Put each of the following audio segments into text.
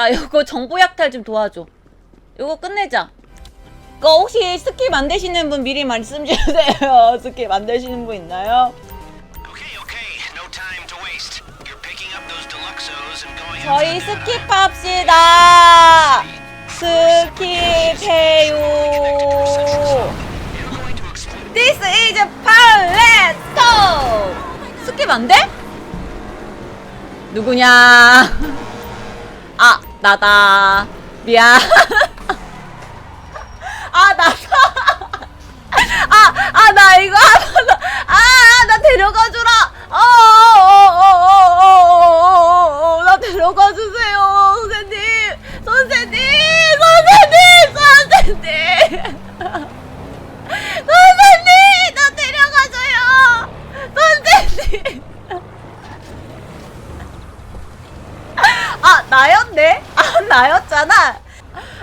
나 이거 정보 약탈 좀 도와줘. 이거 끝내자. 그 혹시 스킵 만드시는 분 미리 말씀 주세요. 스킵 만드시는 분 있나요? 저희. 스킵합시다. 스킵해요. This is 팔레토. 스킵 안 돼? 누구냐? 나다. 미안. 아, 나다. 아, 아, 나 이거 하면서. 아, 아, 나 데려가주라. 어 어, 어, 어, 어, 어, 어, 어, 어, 나 데려가주세요. 선생님. 선생님. 선생님. 선생님. 선생님. 나 데려가줘요. 선생님. 아, 나였네? 아, 나였잖아.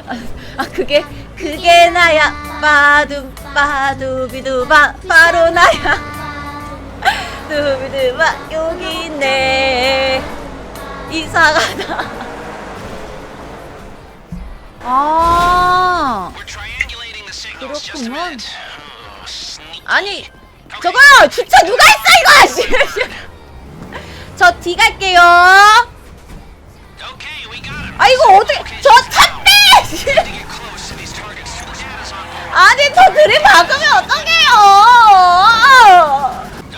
아, 아, 그게, 그게 나야. 빠둠, 빠두비두바, 바로 나야. 두비두바, 여기 있네. 이상하다. 아. Sneaky. 아니 저거요 주차 누가 했어 이거 아니 저 들이 박으면 어떡해요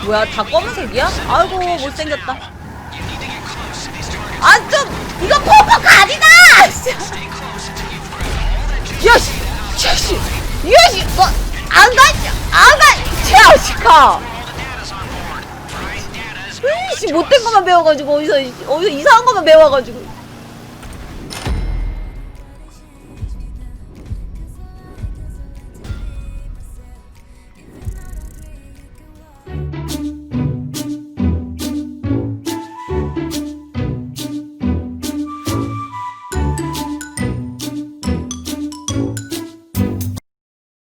뭐야 다 검은색이야? 아이고 못생겼다. 아 좀 이거 that juice. 야씨 야씨 야씨 너안 가지 안가 is 으이씨 못된 것만 배워가지고 어디서 어디서 이상한 것만 배워가지고